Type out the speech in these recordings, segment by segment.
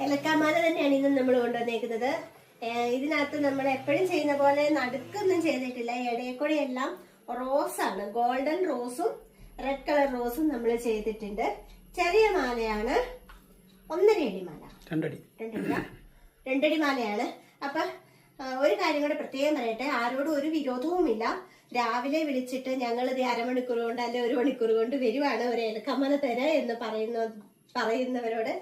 ഏലക്കാമാല തന്നെയാണ് ഇന്ന് നമ്മൾ കൊണ്ടുവന്നേക്കുന്നത്. ഇതിനകത്ത് നമ്മൾ എപ്പോഴും ചെയ്യുന്ന പോലെ നടുക്കൊന്നും ചെയ്തിട്ടില്ല. ഇടയക്കൂടെ എല്ലാം റോസാണ്. ഗോൾഡൻ റോസും റെഡ് കളർ റോസും നമ്മൾ ചെയ്തിട്ടുണ്ട്. ചെറിയ മാലയാണ്. ഒന്നര അടി മാല. രണ്ടടി. രണ്ടടി മാലയാണ്. അപ്പൊ ഒരു കാര്യം കൂടെ പ്രത്യേകം പറയട്ടെ. ആരോടും ഒരു വിരോധവുമില്ല. രാവിലെ വിളിച്ചിട്ട് ഞങ്ങൾ ഇത് അരമണിക്കൂർ കൊണ്ട് അല്ലെ ഒരു മണിക്കൂർ കൊണ്ട് വരുവാണ് ഒരു ഏലക്കമ്മല തരാ എന്ന് പറയുന്ന പറയുന്നവരോട്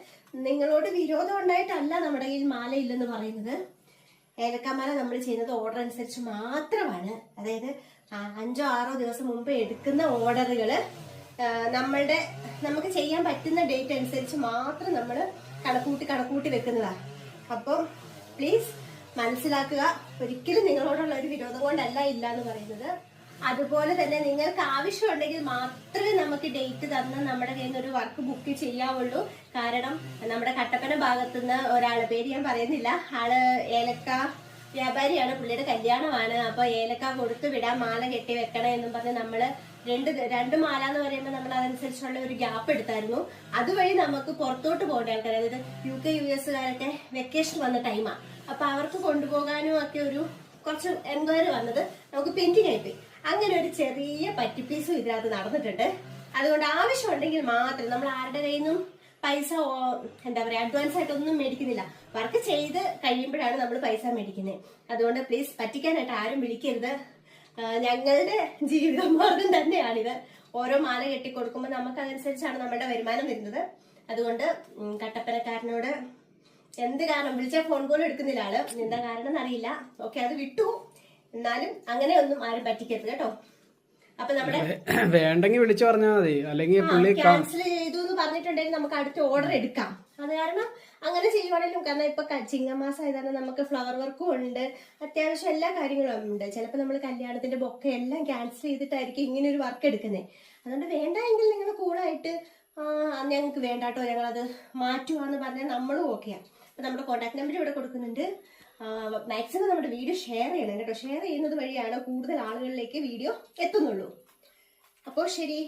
നിങ്ങളോട് വിരോധം ഉണ്ടായിട്ടല്ല നമ്മുടെ കയ്യിൽ മാല ഇല്ലെന്ന് പറയുന്നത്. ഏലക്കാമാല നമ്മൾ ചെയ്യുന്നത് ഓർഡർ അനുസരിച്ച് മാത്രമാണ്. അതായത് അഞ്ചോ ആറോ ദിവസം മുമ്പ് എടുക്കുന്ന ഓർഡറുകൾ നമ്മളുടെ നമുക്ക് ചെയ്യാൻ പറ്റുന്ന ഡേറ്റ് അനുസരിച്ച് മാത്രം നമ്മൾ കണക്കൂട്ടി കണക്കൂട്ടി വെക്കുന്നതാണ് അപ്പോൾ പ്ലീസ് മനസ്സിലാക്കുക ഒരിക്കലും നിങ്ങളോടുള്ള ഒരു വിരോധം കൊണ്ടല്ല ഇല്ല എന്ന് പറയുന്നത്. അതുപോലെ തന്നെ നിങ്ങൾക്ക് ആവശ്യമുണ്ടെങ്കിൽ മാത്രമേ നമുക്ക് ഡേറ്റ് തന്ന് നമ്മുടെ കയ്യിൽ നിന്ന് ഒരു വർക്ക് ബുക്ക് ചെയ്യാവുള്ളൂ. കാരണം നമ്മുടെ കട്ടപ്പന ഭാഗത്തുനിന്ന് ഒരാളെ പേര് ഞാൻ പറയുന്നില്ല. ആൾ ഏലക്ക വ്യാപാരിയാണ്. പുള്ളിയുടെ കല്യാണമാണ്. അപ്പൊ ഏലക്ക കൊടുത്തു വിടാൻ മാല കെട്ടി വെക്കണം എന്നും പറഞ്ഞ് നമ്മൾ രണ്ട് രണ്ട് മാല എന്ന് പറയുമ്പോൾ നമ്മൾ അതനുസരിച്ചുള്ള ഒരു ഗ്യാപ്പ് എടുത്തായിരുന്നു. അതുവഴി നമുക്ക് പുറത്തോട്ട് പോകേണ്ട ആൾക്കാർ അതായത് യു കെ യു എസ്സുകാരൊക്കെ വെക്കേഷൻ വന്ന ടൈമാണ് അപ്പൊ അവർക്ക് കൊണ്ടുപോകാനും ഒക്കെ ഒരു കുറച്ച് എൻക്വയറി വന്നത് നമുക്ക് പെൻഡിങ് ആയിപ്പോയി അങ്ങനെ ഒരു ചെറിയ പറ്റിപ്പീസും ഇതിനകത്ത് നടന്നിട്ടുണ്ട്. അതുകൊണ്ട് ആവശ്യമുണ്ടെങ്കിൽ മാത്രം നമ്മൾ ആരുടെ കയ്യിൽ നിന്നും പൈസ എന്താ പറയാ അഡ്വാൻസ് ആയിട്ടൊന്നും മേടിക്കുന്നില്ല. വർക്ക് ചെയ്ത് കഴിയുമ്പോഴാണ് നമ്മൾ പൈസ മേടിക്കുന്നത് അതുകൊണ്ട് പ്ലീസ് പറ്റിക്കാനായിട്ട് ആരും വിളിക്കരുത്. ഞങ്ങളുടെ ജീവിതമാർഗം തന്നെയാണിത്. ഓരോ മാല കെട്ടി കൊടുക്കുമ്പോൾ നമുക്ക് അതനുസരിച്ചാണ് നമ്മുടെ വരുമാനം വരുന്നത്. അതുകൊണ്ട് കട്ടപ്പനക്കാരനോട് എന്ത് കാരണം? വിളിച്ചാൽ ഫോൺ പോലും എടുക്കുന്നില്ല ആൾ. എന്താ കാരണം എന്നറിയില്ല ഓക്കെ അത് വിട്ടു. എന്നാലും അങ്ങനെ ഒന്നും ആരും പറ്റിക്കരുത് കേട്ടോ. അപ്പൊ നമ്മുടെ വേണ്ടെങ്കിൽ വിളിച്ചു പറഞ്ഞാൽ മതി. അല്ലെങ്കിൽ പുള്ളി ക്യാൻസൽ ചെയ്തു എന്ന് പറഞ്ഞിട്ടുണ്ടെങ്കിൽ നമുക്ക് അടുത്ത ഓർഡർ എടുക്കാം. അത് കാരണം അങ്ങനെ ചെയ്യുവാണെങ്കിലും കാരണം ഇപ്പൊ ചിങ്ങമാസ ആയതാണ് നമുക്ക് ഫ്ലവർ വർക്കും ഉണ്ട്. അത്യാവശ്യം എല്ലാ കാര്യങ്ങളും ഉണ്ട്. ചിലപ്പോൾ നമ്മൾ കല്യാണത്തിന്റെ ബൊക്കെ എല്ലാം ക്യാൻസൽ ചെയ്തിട്ടായിരിക്കും ഇങ്ങനെ ഒരു വർക്ക് എടുക്കുന്നത് അതുകൊണ്ട് വേണ്ട എങ്കിൽ നിങ്ങൾ കൂളായിട്ട് ആ, ഞങ്ങൾക്ക് വേണ്ടാട്ടോ. ഞങ്ങളത് മാറ്റുവാന്ന് പറഞ്ഞാൽ നമ്മളും ഓക്കെയാണ് അപ്പൊ നമ്മുടെ കോൺടാക്ട് നമ്പർ ഇവിടെ കൊടുക്കുന്നുണ്ട്. മാക്സിമം നമ്മുടെ വീഡിയോ ഷെയർ ചെയ്യണം കേട്ടോ. ഷെയർ ചെയ്യുന്നത് വഴിയാണ് കൂടുതൽ ആളുകളിലേക്ക് വീഡിയോ എത്തുന്നുള്ളൂ. അപ്പോൾ ശരി.